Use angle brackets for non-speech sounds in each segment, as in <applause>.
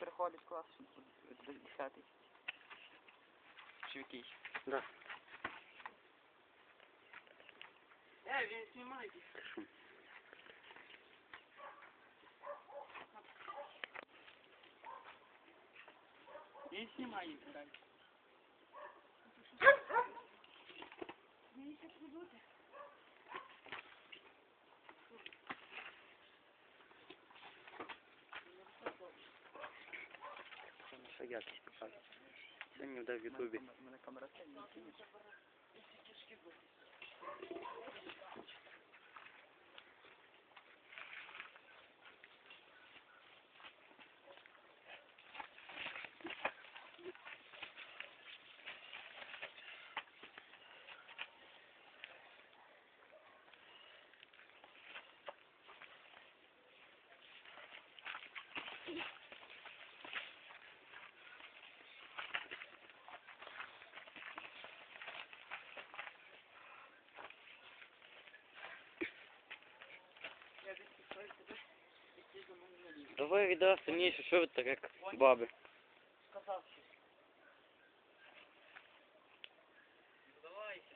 переходить клас до 10. Чи в якийсь? Да. Е, він знімає. Він знімає, дай. Що якість показує. Сьогодні буде в Ютубі. У мене камера Давай відео сильніше, що ви так як баби. Сказав щось. Давайте.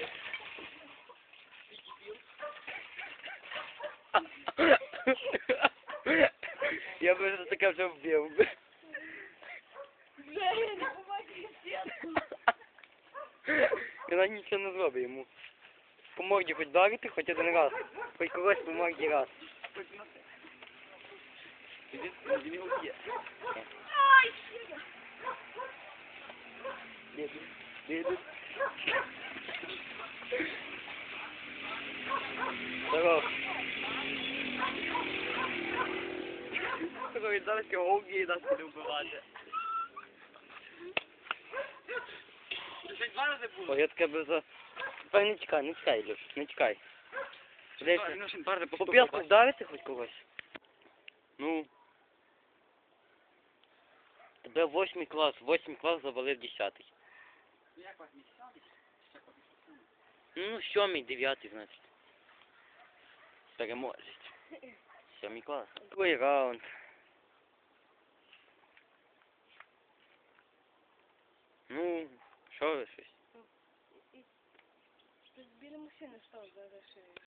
Я би за таке вже вбив. би. Вона нічого не зробить йому. По морді хоч дарити, хоч один раз. Хоч когось по морді раз. Він він його Він зараз його вб'є і нас буде вбивати. Ти ще два рази було? Ой, я таке би за... Тепер не чекай, не Люш, не по п'ятку вдарити хоч когось? Ну. Тебе восьмий клас, восьмий клас завалив десятий. Як вас місяць? Ну, сьомий, дев'ятий, значить. Переможець. <laughs> Сьомий клас. Другий раунд. Ну, що ви щось? Біля машини став зараз.